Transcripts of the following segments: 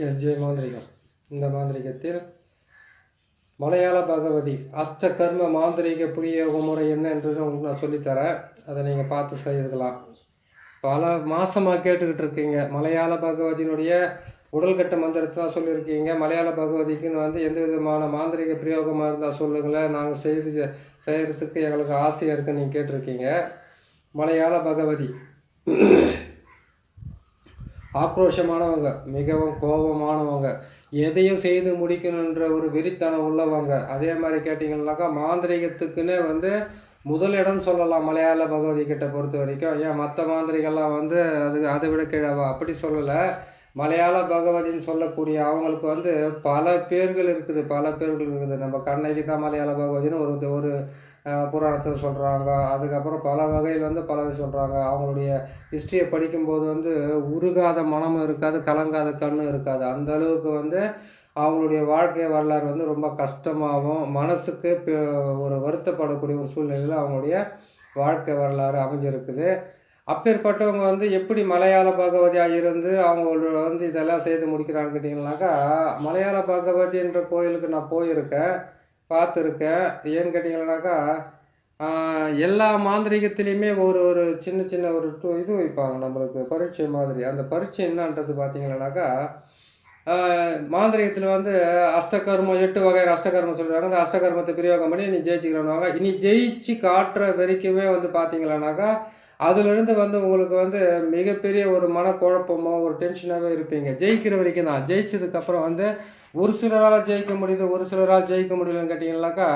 S. SJ மாந்திரிகம். இந்த மாந்திரிகத்தில் மலையாள பகவதி அஷ்ட கர்ம மாந்திரிக புரியோக முறை என்ன உங்களுக்கு நான் சொல்லித்தரேன். அதை நீங்கள் பார்த்து செய்துக்கலாம். பல மாதமாக கேட்டுக்கிட்டு இருக்கீங்க. மலையாள பகவதியினுடைய உடல்கட்ட மந்திரத்தை தான் சொல்லியிருக்கீங்க. மலையாள பகவதிக்குன்னு வந்து எந்த விதமான மாந்திரிக பிரயோகமாக இருந்தால் சொல்லுங்களேன். நாங்கள் செய்து செ- எங்களுக்கு ஆசையாக இருக்குன்னு நீங்கள் கேட்டிருக்கீங்க. மலையாள பகவதி ஆக்ரோஷமானவங்க மிகவும் கோபமானவங்க எதையும் செய்து முடிக்கணுன்ற ஒரு வெறித்தனம் உள்ளவங்க. அதே மாதிரி கேட்டிங்கன்னாக்கா மாந்திரிகத்துக்குன்னே வந்து முதல் சொல்லலாம் மலையாள பகவதி கிட்ட பொறுத்த வரைக்கும். ஏன் மற்ற மாந்திரிகள்லாம் வந்து அது அதை விட கீழவா? அப்படி சொல்லலை. மலையாள பகவதின்னு சொல்லக்கூடிய அவங்களுக்கு வந்து பல பேர்கள் இருக்குது பல பேர்கள் இருக்குது. நம்ம கண்ணகி தான் மலையாள பகவதின்னு ஒரு ஒரு புராணத்தில் சொல்கிறாங்க அதுக்கப்புறம் பல வகையில் வந்து பல சொல்கிறாங்க அவங்களுடைய ஹிஸ்ட்ரியை படிக்கும்போது வந்து உருகாத மனமும் இருக்காது கலங்காத கண்ணும் இருக்காது. அந்த அளவுக்கு வந்து அவங்களுடைய வாழ்க்கை வரலாறு வந்து ரொம்ப கஷ்டமாகவும் மனசுக்கு ஒரு வருத்தப்படக்கூடிய ஒரு சூழ்நிலையில் அவங்களுடைய வாழ்க்கை வரலாறு அமைஞ்சிருக்குது. அப்பேற்பட்டவங்க வந்து எப்படி மலையாள பகவதியாக இருந்து அவங்களோட வந்து இதெல்லாம் செய்து முடிக்கிறான்னு கேட்டிங்கனாக்கா மலையாள பகவதின்ற கோயிலுக்கு நான் போயிருக்கேன். பார்த்துருக்கேன். ஏன்னு கேட்டிங்கன்னாக்கா எல்லா மாந்திரிகத்துலேயுமே ஒரு ஒரு சின்ன சின்ன ஒரு டூ இது வைப்பாங்க நம்மளுக்கு பரீட்சை மாதிரி. அந்த பரீட்சை என்னன்றது பார்த்தீங்கன்னாக்கா மாந்திரிகத்தில் வந்து அஷ்டகர்மம் எட்டு வகையான அஷ்டகர்மம் சொல்கிறாங்க அந்த அஷ்டகர்மத்தை பிரயோகம் பண்ணி நீ ஜெயிச்சுக்கிறோம்னாங்க இனி ஜெயிச்சு காட்டுற வரைக்குமே வந்து பார்த்தீங்களானாக்கா அதுலேருந்து வந்து உங்களுக்கு வந்து மிகப்பெரிய ஒரு மனக்குழப்பமோ ஒரு டென்ஷனாகவே இருப்பீங்க. ஜெயிக்கிற வரைக்கும் தான். ஜெயிச்சதுக்கப்புறம் வந்து ஒரு சிலரால் ஜெயிக்க முடியுது ஒரு சிலரால் ஜெயிக்க முடியலன்னு கேட்டிங்கனாக்கா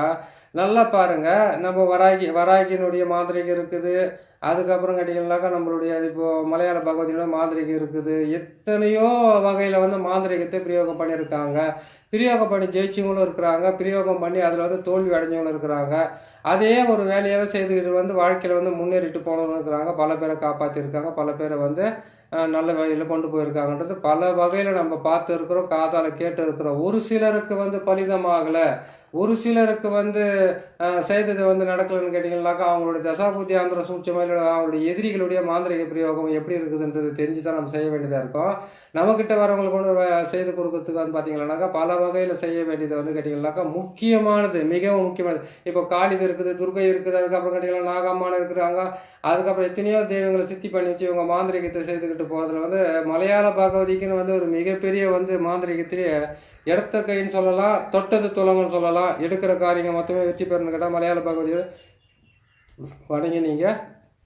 நல்லா பாருங்கள் நம்ம வராகி வராகியினுடைய மாந்திரிகம் இருக்குது. அதுக்கப்புறம் கேட்டிங்கனாக்கா நம்மளுடைய இப்போது மலையாள பகவதியோட மாந்திரிகம் இருக்குது. எத்தனையோ வகையில் வந்து மாந்திரிகத்தை பிரயோகம் பண்ணியிருக்காங்க. பிரயோகம் பண்ணி ஜெயிச்சவங்களும் இருக்கிறாங்க. பிரயோகம் பண்ணி அதில் வந்து தோல்வி அடைஞ்சவங்களும் இருக்கிறாங்க. அதே ஒரு வேலையாகவே செய்துக்கிட்டு வந்து வாழ்க்கையில் வந்து முன்னேறிட்டு போனவங்களும் இருக்கிறாங்க. பல பேரை காப்பாற்றிருக்காங்க பல பேரை வந்து நல்ல வகையில் கொண்டு போயிருக்காங்கன்றது பல வகையில் நம்ம பார்த்து இருக்கிறோம் காதால் கேட்டு இருக்கிறோம் ஒரு சிலருக்கு வந்து பலிதமாகலை. ஒரு சிலருக்கு வந்து செய்தது வந்து நடக்கலைன்னு கேட்டிங்கன்னாக்கா அவங்களுடைய தசாபுத்தி ஆந்திர சூட்சமையில் அவங்களுடைய எதிரிகளுடைய மாந்திரிக பிரயோகம் எப்படி இருக்குதுன்றது தெரிஞ்சு தான் நம்ம செய்ய வேண்டியதாக இருக்கும். நம்மக்கிட்ட வரவங்களுக்கு ஒன்று செய்து கொடுக்கறதுக்கு வந்து பார்த்தீங்கன்னாக்கா பல வகையில் செய்ய வேண்டியது வந்து கேட்டிங்கன்னாக்கா முக்கியமானது மிகவும் முக்கியமானது. இப்போ காளிது இருக்குது துர்கை இருக்குது அதுக்கப்புறம் கேட்டிங்கன்னா நாகம்மான் இருக்கிறாங்க அதுக்கப்புறம் எத்தனையோ தெய்வங்களை சித்தி பண்ணி வச்சு இவங்க மாந்திரிகத்தை செய்துக்கிட்டு போகிறதுல வந்து மலையாள பகவதிக்குன்னு வந்து ஒரு மிகப்பெரிய வந்து மாந்திரிகத்திலேயே இடத்த கைன்னு சொல்லலாம் தொட்டது துலங்கன்னு சொல்லலாம். எடுக்கிற காரியங்கள் மொத்தமே வெற்றி பெறணும்னு கேட்டால் மலையாள பகவதியோட வணங்கி நீங்கள்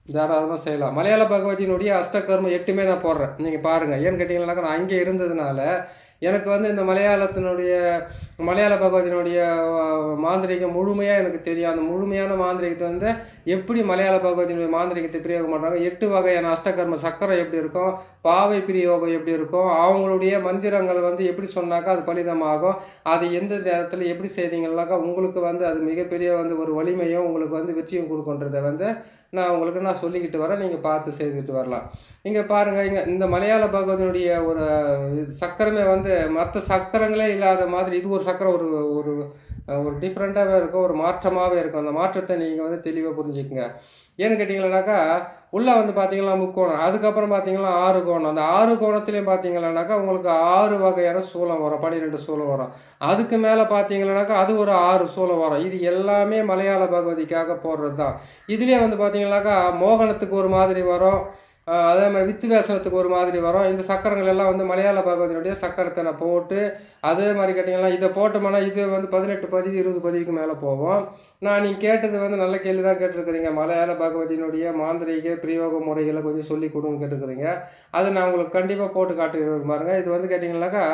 தாராளமாக செய்யலாம். மலையாள பகவதியினுடைய அஷ்டகர்மம் எட்டுமே நான் போடுறேன். நீங்கள் பாருங்கள் ஏன்னு கேட்டிங்கன்னாக்கா நான் அங்கே இருந்ததுனால எனக்கு வந்து இந்த மலையாளத்தினுடைய மலையாள பகவதியினுடைய மாந்திரிகம் முழுமையாக எனக்கு தெரியும். அந்த முழுமையான மாந்திரிகத்தை வந்து எப்படி மலையாள பகவதியினுடைய மாந்திரிகத்தை பிரயோகம் பண்ணுறாங்க எட்டு வகையான அஷ்டகர்ம சக்கரம் எப்படி இருக்கும்? பாவை பிரயோகம் எப்படி இருக்கும்? அவங்களுடைய மந்திரங்கள் வந்து எப்படி சொன்னாக்கா அது பலிதமாகும்? அது எந்த நேரத்தில் எப்படி செய்தீங்கன்னாக்கா உங்களுக்கு வந்து அது மிகப்பெரிய வந்து ஒரு வலிமையும் உங்களுக்கு வந்து வெற்றியும் கொடுக்குன்றதை வந்து நான் உங்களுக்கு நான் சொல்லிக்கிட்டு வரேன் நீங்கள் பார்த்து செய்துட்டு வரலாம். இங்கே பாருங்கள் இங்கே இந்த மலையாள பகவதனுடைய ஒரு சக்கரமே வந்து மற்ற சக்கரங்களே இல்லாத மாதிரி இது ஒரு சக்கரம் ஒரு ஒரு ஒரு டிஃப்ரெண்ட்டாகவே இருக்கும் ஒரு மாற்றமாகவே இருக்கும். அந்த மாற்றத்தை நீங்கள் வந்து தெளிவாக புரிஞ்சுக்கங்க. ஏன்னு கேட்டிங்களானாக்கா உள்ளே வந்து பார்த்தீங்கன்னா முக்கோணம் அதுக்கப்புறம் பார்த்தீங்கன்னா ஆறு கோணம். அந்த ஆறு கோணத்துலேயும் பார்த்தீங்களானாக்கா உங்களுக்கு ஆறு வகையான சூளம் வரும் பன்னிரெண்டு சூளம் வரும். அதுக்கு மேலே பார்த்தீங்கன்னாக்கா அது ஒரு ஆறு சூளம் வரும். இது எல்லாமே மலையாள பகவதிக்காக போடுறது தான் இதுலேயே வந்து பார்த்தீங்கன்னாக்கா மோகனத்துக்கு ஒரு மாதிரி வரும். அதே மாதிரி வித்து வேசனத்துக்கு ஒரு மாதிரி வரும். இந்த சக்கரங்கள் எல்லாம் வந்து மலையாள பகவதியினுடைய சக்கரத்தை நான் போட்டு அதே மாதிரி கேட்டிங்கன்னா இதை போட்டோம்னா இது வந்து பதினெட்டு பதிவு இருபது பதிவுக்கு மேலே போவோம் நான் நீங்கள் கேட்டது வந்து நல்ல கேள்வி தான் கேட்டிருக்கிறீங்க. மலையாள பகவதியினுடைய மாந்திரிக பிரயோக முறைகளை கொஞ்சம் சொல்லி கொடுங்க கேட்டிருக்கிறீங்க. அது நான் உங்களுக்கு கண்டிப்பாக போட்டு காட்டுகிறேன் பாருங்கள் இது வந்து கேட்டிங்கனாக்கா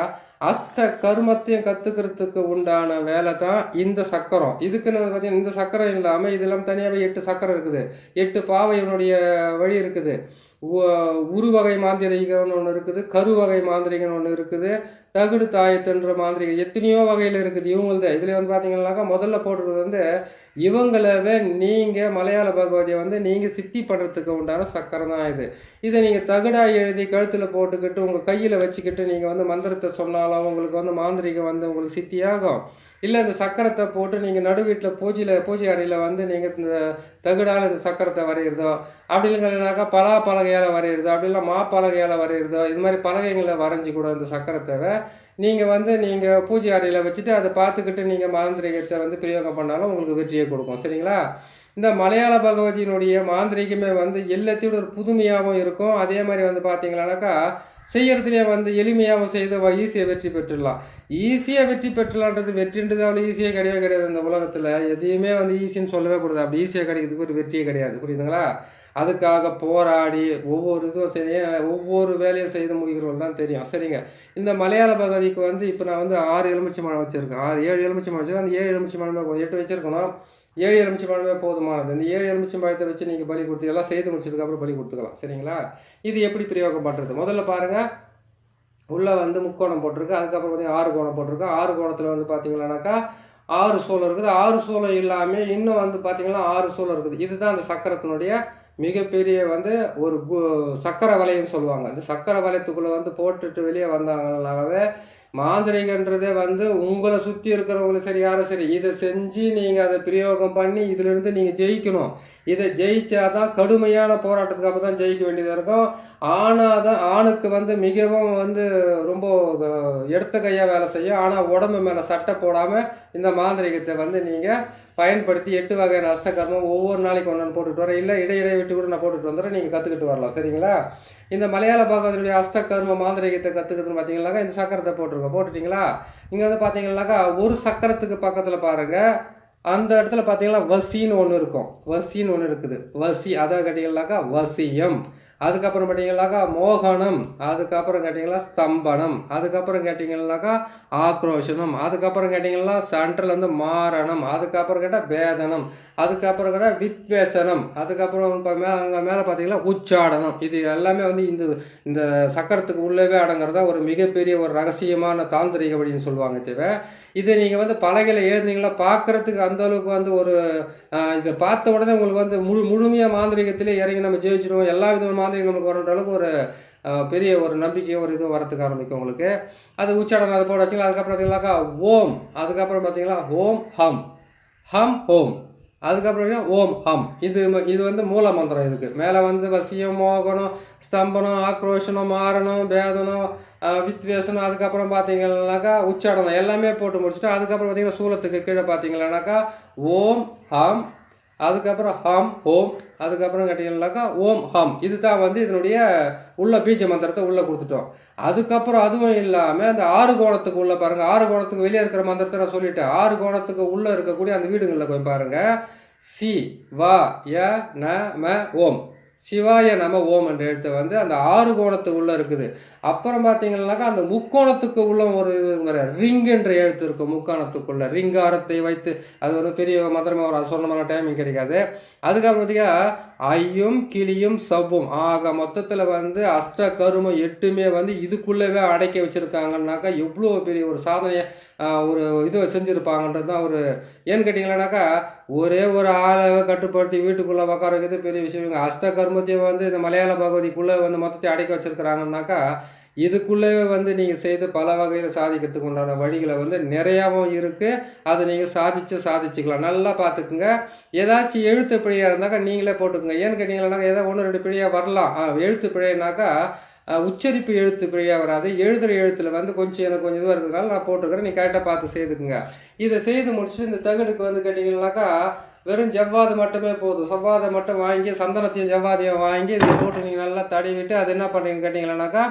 அஷ்ட கருமத்தையும் கற்றுக்கிறதுக்கு உண்டான வேலை தான் இந்த சக்கரம். இதுக்குன்னு பார்த்தீங்கன்னா இந்த சக்கரம் இல்லாமல் இதெல்லாம் தனியாகவே எட்டு சக்கரம் இருக்குது. எட்டு பாவையினுடைய வழி இருக்குது. உருவகை மாந்திரிகம்னு ஒன்று இருக்குது. கருவகை மாந்திரிகம்னு ஒன்று இருக்குது. தகுடு தாயத்துன்ற மாதிரி எத்தனையோ வகையில் இருக்குது. இவங்களது இதில் வந்து பார்த்தீங்கன்னாக்கா முதல்ல போடுறது வந்து இவங்களவே நீங்கள் மலையாள பகவதியை வந்து நீங்கள் சித்தி பண்ணுறதுக்கு உண்டான சக்கரம் தான் இது. இதை நீங்கள் தகடாக எழுதி கழுத்தில் போட்டுக்கிட்டு உங்கள் கையில் வச்சுக்கிட்டு நீங்கள் வந்து மந்திரத்தை சொன்னாலும் உங்களுக்கு வந்து மாந்திரிகம் வந்து உங்களுக்கு சித்தியாகும். இல்லை இந்த சக்கரத்தை போட்டு நீங்கள் நடு வீட்டில் பூஜையில் பூஜை அறையில் வந்து நீங்கள் இந்த தகுடால் இந்த சக்கரத்தை வரைகிறதோ அப்படி பலா பலகையால் வரைகிறதோ அப்படி இல்லை மா பலகையால் வரைகிறதோ இது மாதிரி பலகைங்களை வரைஞ்சி கூட இந்த சக்கரத்தை நீங்கள் வந்து நீங்கள் பூஜை அறையில் வச்சுட்டு அதை பார்த்துக்கிட்டு நீங்கள் மாந்திரிகத்தை வந்து பிரயோகம் பண்ணாலும் உங்களுக்கு வெற்றியை கொடுக்கும். சரிங்களா? இந்த மலையாள பகவதியினுடைய மாந்திரிகமே வந்து எல்லாத்தையும் ஒரு புதுமையாகவும் இருக்கும். அதே மாதிரி வந்து பார்த்தீங்களானாக்கா செய்யறதுலேயே வந்து எளிமையாகவும் செய்து ஈஸியாக வெற்றி பெற்றுடலாம். ஈஸியாக வெற்றி பெற்றுலான்றது வெற்றின்றது அவ்வளோ ஈஸியாக கிடையவே கிடையாது இந்த உலகத்தில். எதையுமே வந்து ஈஸின்னு சொல்லவே கூடாது. அப்படி ஈஸியாக கிடைக்கிறதுக்கு ஒரு வெற்றியே கிடையாது. புரியுதுங்களா? அதுக்காக போராடி ஒவ்வொரு இதுவும் சரி ஒவ்வொரு வேலையும் செய்து முடிக்கிறவங்க தான் தெரியும். சரிங்க. இந்த மலையாள பகுதிக்கு வந்து இப்போ நான் வந்து ஆறு எலுமிச்சை மரம் வச்சுருக்கேன். ஆறு ஏழு எலுமிச்சை மரம் வச்சுருக்கேன். அந்த ஏழு எலுமிச்சை மரமே எட்டு வச்சுருக்கணும். ஏழு எலுமிச்சை பழமே போதுமானது. இந்த ஏழு எலுமிச்சை பழத்தை வச்சு நீங்கள் பலி கொடுத்து எல்லாம் செய்து முடிச்சதுக்கப்புறம் பலி கொடுத்துக்கலாம். சரிங்களா? இது எப்படி பிரயோகம் பண்ணுறது முதல்ல பாருங்கள் உள்ளே வந்து முக்கோணம் போட்டிருக்கு. அதுக்கப்புறம் பார்த்தீங்கன்னா ஆறு கோணம் போட்டிருக்கு. ஆறு கோணத்தில் வந்து பார்த்தீங்கன்னாக்கா ஆறு சோளம் இருக்குது. ஆறு சோளம் இல்லாமல் இன்னும் வந்து பார்த்தீங்கன்னா ஆறு சோளம் இருக்குது. இதுதான் அந்த சக்கரத்தினுடைய மிகப்பெரிய வந்து ஒரு சக்கரை சக்கர வலைன்னு சொல்லுவாங்க. இந்த சக்கர வலயத்துக்குள்ளே வந்து போட்டுட்டு வெளியே வந்தாங்கனாவே மாந்திரிகன்றதே வந்து உங்களை சுற்றி இருக்கிறவங்களும் சரி யாரும் சரி இதை செஞ்சு நீங்கள் அதை பிரயோகம் பண்ணி இதிலிருந்து நீங்கள் ஜெயிக்கணும். இதை ஜெயிச்சாதான் கடுமையான போராட்டத்துக்கு அப்புறம் தான் ஜெயிக்க வேண்டியதாக இருக்கும். ஆனால் தான் ஆணுக்கு வந்து மிகவும் வந்து ரொம்ப எடுத்த கையாக வேலை செய்யும். ஆனால் உடம்பு மேலே சட்டை போடாமல் இந்த மாந்திரிகத்தை வந்து நீங்கள் பயன்படுத்தி எட்டு வகையான அஷ்டகர்மம் ஒவ்வொரு நாளைக்கு ஒன்று போட்டுட்டு வரேன். இல்லை இடையிடையே விட்டு கூட நான் போட்டுட்டு வந்துடுறேன். நீங்கள் கற்றுக்கிட்டு வரலாம். சரிங்களா? இந்த மலையாள பாகவதனுடைய அஷ்டகர்ம மாந்திரிகத்தை கற்றுக்கிறதுன்னு பார்த்தீங்கன்னாக்கா இந்த சக்கரத்தை போட்டிருக்கோம். போட்டுட்டிங்களா? இங்கே வந்து பார்த்தீங்கன்னாக்கா ஒரு சக்கரத்துக்கு பக்கத்தில் பாருங்கள் அந்த இடத்துல பார்த்தீங்கன்னா வசின்னு ஒன்று இருக்கும். வசின்னு ஒன்று இருக்குது. வசி அதை கேட்டிங்கன்னாக்கா வசியம். அதுக்கப்புறம் பார்த்தீங்கன்னாக்கா மோகனம் அதுக்கப்புறம் கேட்டிங்கன்னா ஸ்தம்பனம் அதுக்கப்புறம் கேட்டிங்கன்னாக்கா ஆக்ரோஷனம் அதுக்கப்புறம் கேட்டிங்கன்னா சென்ட்ரலேருந்து மாரணம் அதுக்கப்புறம் கேட்டால் வேதனம் அதுக்கப்புறம் கேட்டால் வித்வேசனம் அதுக்கப்புறம் இப்போ மே அங்கே மேலே பார்த்தீங்கன்னா உச்சாடனம். இது எல்லாமே வந்து இந்த இந்த சக்கரத்துக்கு உள்ளவே அடங்குறதா ஒரு மிகப்பெரிய ஒரு ரகசியமான தாந்திரிக வழின்னு சொல்லுவாங்க தேவை இதை நீங்கள் வந்து பலகையில் எழுதுனீங்களா பார்க்குறதுக்கு அந்தளவுக்கு வந்து ஒரு இதை பார்த்த உடனே உங்களுக்கு வந்து முழு முழுமையாக மாந்திரிகத்திலே இறங்கி நம்ம ஜெயிச்சிடுவோம் எல்லா விதமான மாந்திரிகம் நமக்கு வரன்ற அளவுக்கு ஒரு பெரிய ஒரு நம்பிக்கையும் ஒரு இதுவும் வரத்துக்கு ஆரம்பிக்கும் உங்களுக்கு. அது உச்சாடனம் அதை போட வச்சிங்களா அதுக்கப்புறம் பார்த்தீங்கன்னாக்கா ஓம். அதுக்கப்புறம் பார்த்தீங்களா ஓம் ஹம். ஹம் ஹோம். அதுக்கப்புறம் ஓம் ஹம். இது இது வந்து மூல மந்திரம் இதுக்கு. மேலே வந்து வசியம் மோகனம் ஸ்தம்பனம் ஆக்ரோஷனம் மாரணம் பேதனம் வித்வேஷனம். அதுக்கப்புறம் பார்த்தீங்கன்னாக்கா உச்சாடனம். எல்லாமே போட்டு முடிச்சுட்டு அதுக்கப்புறம் பார்த்தீங்கன்னா சூலத்துக்கு கீழே பார்த்தீங்கன்னாக்கா ஓம் ஹம் அதுக்கப்புறம் ஹம் ஹோம் அதுக்கப்புறம் கேட்டிங்கன்னாக்கா ஓம் ஹம். இது தான் வந்து இதனுடைய உள்ள பீஜ மந்திரத்தை உள்ளே கொடுத்துட்டோம். அதுக்கப்புறம் அதுவும் இல்லாமல் அந்த ஆறு கோணத்துக்கு உள்ளே பாருங்கள் ஆறு கோணத்துக்கு வெளியே இருக்கிற மந்திரத்தை நான் சொல்லிட்டேன். ஆறு கோணத்துக்கு உள்ளே இருக்கக்கூடிய அந்த வீடுகளில் போய் பாருங்கள் சி வா ய ந ம ஓம். சிவாய நம ஓம் என்ற எழுத்து வந்து அந்த ஆறு கோணத்து உள்ளே இருக்குது. அப்புறம் பார்த்தீங்கன்னாக்கா அந்த முக்கோணத்துக்கு உள்ள ஒரு இதுங்கிற ரிங் என்ற எழுத்து இருக்கும். முக்கோணத்துக்குள்ள ரிங்காரத்தை வைத்து அது வந்து பெரிய மதுரமாக ஒரு சொன்ன மாதிரி டைமிங் கிடைக்காது. அதுக்காக பார்த்தீங்கன்னா ஐயும் கிளியும் சவ்வும். ஆக மொத்தத்தில் வந்து அஷ்ட கருமம் எட்டுமே வந்து இதுக்குள்ளவே அடைக்க வச்சுருக்காங்கன்னாக்கா எவ்வளோ பெரிய ஒரு சாதனையை ஒரு இது செஞ்சுருப்பாங்கன்றது தான் ஒரு ஏன்னு கேட்டிங்களானாக்கா ஒரே ஒரு ஆளை கட்டுப்படுத்தி வீட்டுக்குள்ளே உட்கார வைக்கிறது பெரிய விஷயம். அஷ்ட கர்மத்தையும் வந்து இந்த மலையாள பகுதிக்குள்ளே வந்து மொத்தத்தை அடைக்க வச்சுருக்கிறாங்கன்னாக்கா இதுக்குள்ளே வந்து நீங்கள் செய்து பல வகையில் சாதிக்கிறதுக்கு உண்டான வழிகளை வந்து நிறையாவும் இருக்குது அதை நீங்கள் சாதித்து சாதிச்சுக்கலாம். நல்லா பார்த்துக்குங்க. ஏதாச்சும் எழுத்து பிழையாக இருந்தாக்கா நீங்களே போட்டுக்கோங்க. ஏன்னு கேட்டிங்கன்னாக்கா ஏதோ ஒன்று ரெண்டு பிழையாக வரலாம். எழுத்து பிழைனாக்கா உச்சரிப்பு எழுத்து பிழையாக வராது. எழுதுகிற எழுத்தில் வந்து கொஞ்சம் எனக்கு கொஞ்சம் இதுவாக இருக்கிறதுனால நான் போட்டுக்கிறேன். நீ கரெக்டாக பார்த்து செய்துக்குங்க. இதை செய்து முடிச்சு இந்த தகடுக்கு வந்து கேட்டிங்கன்னாக்கா வெறும் ஜவ்வாது மட்டுமே போதும். செவ்வாதை மட்டும் வாங்கி சந்தனத்தையும் ஜவ்வாதையும் வாங்கி இதை போட்டு நீங்கள் நல்லா தடவிட்டு அது என்ன பண்ணுறீங்கன்னு கேட்டிங்கன்னாக்கா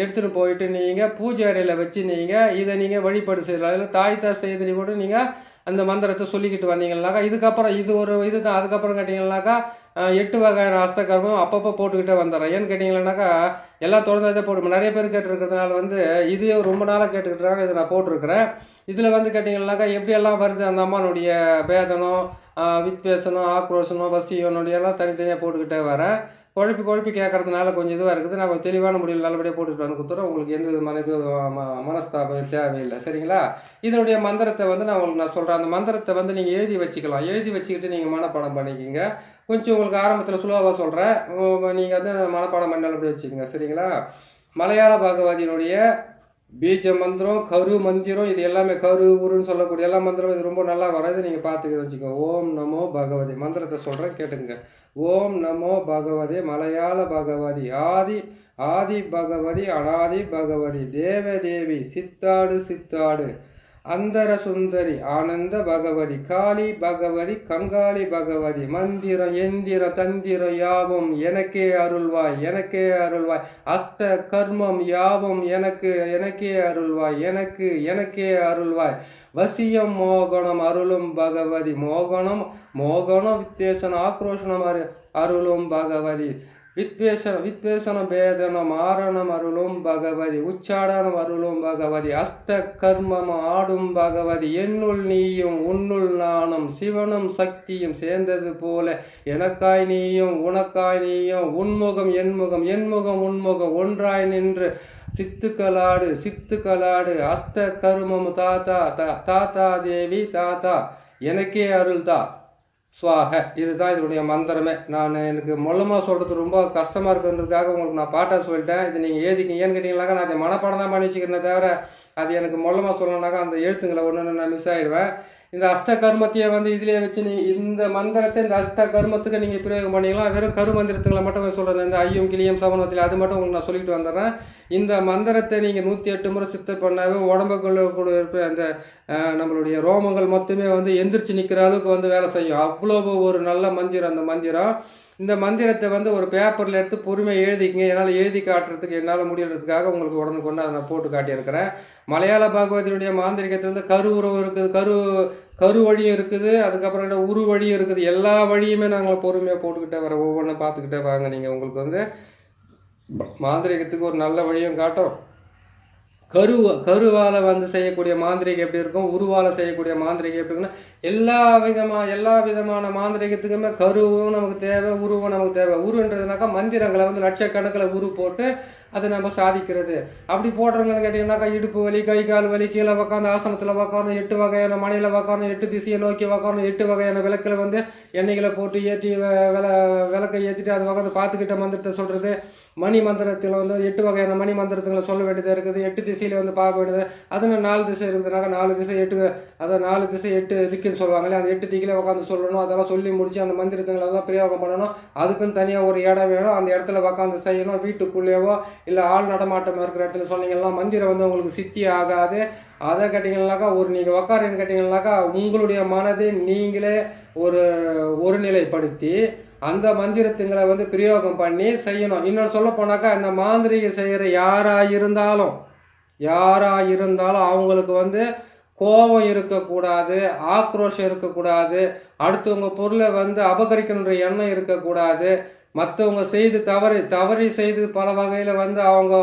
எடுத்துகிட்டு போயிட்டு நீங்கள் பூஜை அறையில் வச்சு நீங்கள் இதை நீங்கள் வழிபாடு செய்யலாம். தாய் தா செய்தி கூட நீங்கள் அந்த மந்திரத்தை சொல்லிக்கிட்டு வந்தீங்கன்னாக்கா இதுக்கப்புறம் இது ஒரு இது தான் அதுக்கப்புறம் கேட்டிங்கன்னாக்கா எட்டு வகையான அஸ்தகர்மம் அப்பப்போ போட்டுக்கிட்டே வந்துடுறேன். ஏன்னு கேட்டிங்கன்னாக்கா எல்லாம் தொடர்ந்ததே போட்டு நிறைய பேர் கேட்டுருக்கிறதுனால வந்து இது ரொம்ப நாளாக கேட்டுக்கிட்டுறாங்க இதை நான் போட்டிருக்கிறேன். இதில் வந்து கேட்டிங்கன்னாக்கா எப்படியெல்லாம் வருது அந்த அம்மானுடைய பேதனம் வித்வேசனம் ஆக்ரோஷனம் வசியனுடைய எல்லாம் தனித்தனியாக போட்டுக்கிட்டே வரேன். குழப்பி குழப்பி கேட்கறதுனால கொஞ்சம் இதுவாக இருக்குது. நான் கொஞ்சம் தெளிவான முடியல நல்லபடியாக போட்டுட்டு வந்து கொடுத்துறோம் உங்களுக்கு எந்த விதமான இது மனஸ்தாபம் தேவையில்லை. சரிங்களா? இதனுடைய மந்திரத்தை வந்து நான் உங்களுக்கு நான் சொல்கிறேன் அந்த மந்திரத்தை வந்து நீங்கள் எழுதி வச்சுக்கலாம். எழுதி வச்சுக்கிட்டு நீங்கள் மனப்பாடம் பண்ணிக்கிங்க. கொஞ்சம் உங்களுக்கு ஆரம்பத்தில் சுலபமாக சொல்கிறேன் நீங்கள் வந்து மனப்பாடம் பண்ணாலும் அப்படி வச்சுக்கோங்க சரிங்களா? மலையாள பாகவதியினுடைய பீஜ மந்திரம் கரு மந்திரம் இது எல்லாமே கரு உருன்னு சொல்லக்கூடிய எல்லா மந்திரம் இது ரொம்ப நல்லா வராது நீங்கள் பார்த்துக்க வச்சுக்கோங்க ஓம் நமோ பகவதி. மந்திரத்தை சொல்கிறேன் கேட்டுங்க ஓம் நமோ பகவதி. மலையாள பகவதி ஆதி ஆதி பகவதி அனாதி பகவதி தேவதேவி சித்தாடு சித்தாடு. அந்தர சுந்தரி ஆனந்த பகவதி காளி பகவதி கங்காளி பகவதி மந்திரம் எந்திர தந்திரம் யாவும் எனக்கே அருள்வாய் எனக்கே அருள்வாய். அஷ்ட கர்மம் யாவும் எனக்கு எனக்கே அருள்வாய் எனக்கு எனக்கே அருள்வாய். வசியம் மோகனம் அருளும் பகவதி மோகனம் மோகனம் வித்தேசனம் ஆக்ரோஷனம் அரு அருளும் பகவதி. வித்வேஷன வித்வேஷன பேதனம் ஆரணம் அருளும் பகவதி உச்சாடனம் அருளும் பகவதி அஸ்த கர்மம் ஆடும் பகவதி என்னுள் நீயும் உன்னுள் நானும் சிவனும் சக்தியும் சேர்ந்தது போல எனக்காய் நீயும் உனக்காய் நீயும் உன்முகம் என்முகம் என்முகம் உன்முகம் ஒன்றாய் நின்று சித்துக்களாடு சித்துக்களாடு அஸ்த கருமம் தாத்தா தா- தாத்தா தேவி தாத்தா எனக்கே அருள்தா. சுவாக இதுதான் இதனுடைய மந்திரமே. நான் எனக்கு மொல்லமாக சொல்கிறது ரொம்ப கஷ்டமாக இருக்குன்றதுக்காக உங்களுக்கு நான் பாட்டாக சொல்லிட்டேன். இது நீங்கள் எழுதிக்கீங்கன்னு ஏன்னு கேட்டிங்கனாக்கா நான் அதை மனப்பாடம் தான் பண்ணி வச்சுக்கிறேன் தவிர அது எனக்கு மொல்லமாக சொல்லணுனாக்கா அந்த எழுத்துங்களை ஒன்று நான் மிஸ் ஆகிடுவேன் இந்த அஸ்த கர்மத்தையே வந்து இதிலே வச்சு நீ இந்த மந்திரத்தை இந்த அஸ்த கர்மத்துக்கு நீங்கள் பிரயோகம் பண்ணிக்கலாம் வெறும் கரு மந்திரத்துங்களை மட்டும் சொல்கிறது இந்த ஐயும் கிளியம் சமணத்தில் அது மட்டும் உங்களுக்கு நான் சொல்லிட்டு வந்துடுறேன். இந்த மந்திரத்தை நீங்கள் நூற்றி எட்டு முறை சித்த பண்ணாவே உடம்புக்குள்ள கூட இருக்கிற அந்த நம்மளுடைய ரோமங்கள் மொத்தமே வந்து எந்திரிச்சு நிற்கிற அளவுக்கு வந்து வேலை செய்யும். அவ்வளோ ஒரு நல்ல மந்திரம் அந்த மந்திரம். இந்த மந்திரத்தை வந்து ஒரு பேப்பரில் எடுத்து பொறுமையாக எழுதிக்கங்க. என்னால் எழுதி காட்டுறதுக்கு என்னால் முடியறதுக்காக உங்களுக்கு உடனுக்குண்டு அதை நான் போட்டு காட்டியிருக்கிறேன். மலையாள பாகவதியுடைய மாந்திரிகத்தில் வந்து கரு உறவு இருக்குது. கரு கரு வழியும் இருக்குது அதுக்கப்புறம் என்ன உரு வழியும் இருக்குது. எல்லா வழியுமே நாங்கள் பொறுமையாக போட்டுக்கிட்டே வர ஒவ்வொன்றும் பார்த்துக்கிட்டே வாங்க. நீங்கள் உங்களுக்கு வந்து மாந்திரிகத்துக்கு ஒரு நல்ல வழியும் காட்டும் கரு கருவால் வந்து செய்யக்கூடிய மாந்திரிகம் எப்படி இருக்கும்? உருவால் செய்யக்கூடிய மாந்திரிகம் எப்படி இருக்குன்னா எல்லா விதமாக எல்லா விதமான மாந்திரிகத்துக்குமே கருவும் நமக்கு தேவை உருவும் நமக்கு தேவை. உருன்றதுனாக்கா மந்திரங்களை வந்து லட்சக்கணக்கில் உரு போட்டு அதை நம்ம சாதிக்கிறது. அப்படி போடுறவங்கன்னு கேட்டிங்கன்னாக்கா இடுப்பு வலி கை கால் வலி கீழே உக்காந்து ஆசனத்தில் உக்காரணும் எட்டு வகையான மனையில் உக்காரணும் எட்டு திசையை நோக்கி உக்காரணும் எட்டு வகையான விளக்கில் வந்து எண்ணெய்களை போட்டு ஏற்றி வெ- விளக்கை ஏற்றிட்டு அது உக்காந்து பார்த்துக்கிட்ட மந்திரத்தை சொல்கிறது மணி மந்திரத்தில் வந்து எட்டு வகையான மணி மந்திரத்துங்களை சொல்ல வேண்டியதாக இருக்குது. எட்டு திசையில் வந்து பார்க்க வேண்டியது. அதுன்னு நாலு திசை இருக்குதுனாக்கா நாலு திசை எட்டு அதான் நாலு திசை எட்டு திக்குன்னு சொல்லுவாங்களே அந்த எட்டு திக்கிலே உட்காந்து சொல்லணும். அதெல்லாம் சொல்லி முடிச்சு அந்த மந்திரத்துங்களை தான் பிரயோகம் பண்ணணும். அதுக்குன்னு தனியாக ஒரு இடம் வேணும். அந்த இடத்துல உட்காந்து செய்யணும். வீட்டுக்குள்ளேயோ இல்லை ஆள் நடமாட்டம் இருக்கிற இடத்துல சொன்னீங்கன்னா மந்திரம் வந்து உங்களுக்கு சித்தி ஆகாது. அதை கேட்டிங்கன்னாக்கா ஒரு நீங்கள் உக்காருன்னு கேட்டிங்கன்னாக்கா உங்களுடைய மனதை நீங்களே ஒரு ஒருநிலைப்படுத்தி அந்த மந்திரத்துங்களை வந்து பிரயோகம் பண்ணி செய்யணும். இன்னொன்று சொல்ல போனாக்கா இந்த மாந்திரிகை செய்கிற யாராக இருந்தாலும் யாராக இருந்தாலும் அவங்களுக்கு வந்து கோபம் இருக்கக்கூடாது ஆக்ரோஷம் இருக்கக்கூடாது அடுத்தவங்க பொருளை வந்து அபகரிக்கணுன்ற எண்ணம் இருக்கக்கூடாது மற்றவங்க செய்து தவறு தவறி செய்து பல வகையில் வந்து அவங்க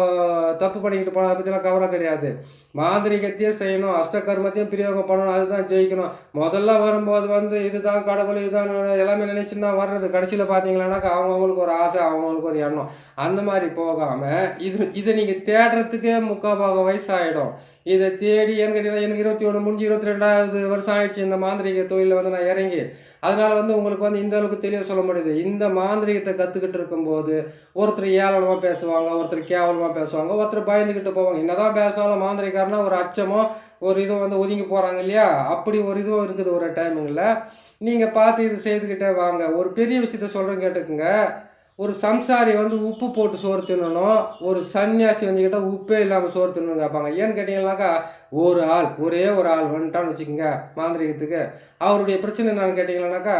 தப்பு பண்ணிக்கிட்டு போன அதை பற்றிலாம் கவலை கிடையாது. மாந்திரிகத்தையும் செய்யணும் அஷ்டகர்மத்தையும் பிரயோகம் பண்ணணும் அதுதான் ஜெயிக்கணும். முதல்ல வரும்போது வந்து இதுதான் கடவுள் இதுதான் எல்லாமே நினைச்சுன்னு தான் வர்றது. கடைசியில் பார்த்தீங்களானாக்கா அவங்கவுங்களுக்கு ஒரு ஆசை அவங்கவுங்களுக்கு ஒரு எண்ணம். அந்த மாதிரி போகாமல் இது இதை நீங்கள் தேடுறதுக்கே முக்கால் பாகம் வயசாகிடும் இதை தேடி ஏன்னு கேட்டீங்கன்னா எனக்கு இருபத்தி ஒன்று முடிஞ்சு இருபத்தி ரெண்டாவது வருஷம் ஆயிடுச்சு இந்த மாந்திரிக தொழிலில் வந்து நான் இறங்கி. அதனால் வந்து உங்களுக்கு வந்து இந்த அளவுக்கு தெளிவாக சொல்ல முடியுது. இந்த மாந்திரிகத்தை கற்றுக்கிட்டு இருக்கும்போது ஒருத்தர் ஏளனமாக பேசுவாங்க ஒருத்தர் கேவலமாக பேசுவாங்க ஒருத்தர் பயந்துக்கிட்டு போவாங்க. என்னதான் பேசினாலும் மாந்திரிகாரனா ஒரு அச்சமோ ஒரு இதுவும் வந்து ஒதுங்கி போகிறாங்க இல்லையா? அப்படி ஒரு இதுவும் இருக்குது ஒரு டைமுங்களில் நீங்கள் பார்த்து இது செய்துக்கிட்டே வாங்க. ஒரு பெரிய விஷயத்த சொல்கிறேன் கேட்டுக்குங்க. ஒரு சம்சாரி வந்து உப்பு போட்டு சோறு தின்னணும் ஒரு சன்னியாசி வந்துக்கிட்ட உப்பே இல்லாமல் சோறு தின்னணும் கேட்பாங்க. ஏன்னு கேட்டிங்கன்னாக்கா ஒரு ஆள் ஒரே ஒரு ஆள் வந்துட்டான்னு வச்சுக்கோங்க மாந்திரிகத்துக்கு. அவருடைய பிரச்சனை என்னன்னு கேட்டிங்கன்னாக்கா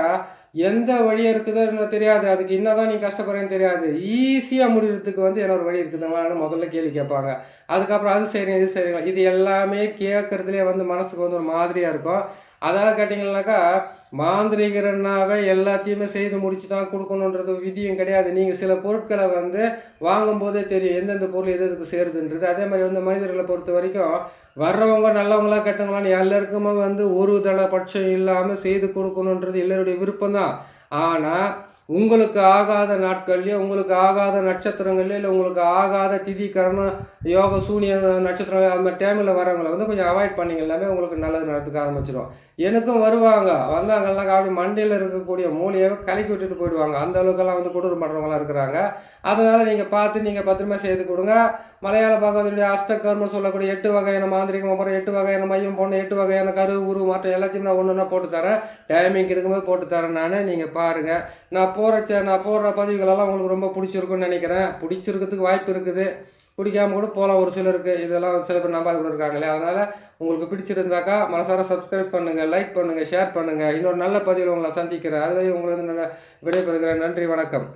எந்த வழி இருக்குதுன்னு தெரியாது. அதுக்கு என்னதான் நீ கஷ்டப்படுறேன்னு தெரியாது. ஈஸியாக முடிகிறதுக்கு வந்து என்ன ஒரு வழி இருக்குதுங்களான்னு முதல்ல கேள்வி கேட்பாங்க. அதுக்கப்புறம் அது சரிங்க இது சரிங்களா இது எல்லாமே கேட்குறதுலே வந்து மனசுக்கு வந்து ஒரு மாதிரியாக இருக்கும். அதாவது கேட்டிங்கன்னாக்கா மாந்திரிகரனாவே எல்லாத்தையுமே செய்து முடிச்சு தான் கொடுக்கணுன்றது விதியும் கிடையாது. நீங்கள் சில பொருட்களை வந்து வாங்கும்போதே தெரியும் எந்தெந்த பொருள் எது எதுக்கு சேருதுன்றது. அதே மாதிரி வந்து மனிதர்களை பொறுத்த வரைக்கும் வர்றவங்க நல்லவங்களா கெட்டவங்களான்னு எல்லாருக்குமே வந்து ஒரு தள பட்சம் இல்லாமல் செய்து கொடுக்கணுன்றது எல்லோருடைய விருப்பம் தான் ஆனால் உங்களுக்கு ஆகாத நாட்கள்லையோ உங்களுக்கு ஆகாத நட்சத்திரங்கள்லையோ இல்லை உங்களுக்கு ஆகாத திதி கரணம் யோக சூனிய நட்சத்திரம் அந்த டைமில் வரவங்களை வந்து கொஞ்சம் அவாய்ட் பண்ணிங்க எல்லாமே உங்களுக்கு நல்லது நடத்துக்க ஆரம்பிச்சிடும். எனக்கும் வருவாங்க. வந்தாங்கன்னாக்கா அப்படி மண்டையில் இருக்கக்கூடிய மூலையை கலக்கி விட்டுட்டு போயிடுவாங்க. அந்த அளவுக்கெல்லாம் வந்து கொடூரம் பண்ணுறவங்களாம் இருக்கிறாங்க. அதனால் நீங்கள் பார்த்து நீங்கள் பத்திரமா செய்து கொடுங்க. மலையாள பாகவதனுடைய அஷ்டகர்மம் சொல்லக்கூடிய எட்டு வகையான மாந்திரிகம் அப்புறம் எட்டு வகையான மையம் போன எட்டு வகையான கரு உரு மாற்றம் எல்லாத்தையும் நான் ஒன்று ஒன்றா போட்டு தரேன். டைமிங் இருக்கும்போது போட்டு தரேன் நான். நீங்கள் பாருங்கள் நான் போகிற நான் போடுற பதிவுகளெல்லாம் உங்களுக்கு ரொம்ப பிடிச்சிருக்குன்னு நினைக்கிறேன். பிடிச்சிருக்கிறதுக்கு வாய்ப்பு இருக்குது. பிடிக்காம கூட போகலாம் ஒரு சிலருக்கு. இதெல்லாம் சில பேர் நம்பாத கூட இருக்காங்களே. அதனால் உங்களுக்கு பிடிச்சிருந்தாக்கா மனசார சப்ஸ்கிரைப் பண்ணுங்கள் லைக் பண்ணுங்கள் ஷேர் பண்ணுங்கள் இன்னொரு நல்ல பதிவில் உங்களை சந்திக்கிறேன். அதுவரை உங்களுக்கு விடைபெறுகிறேன். நன்றி வணக்கம்.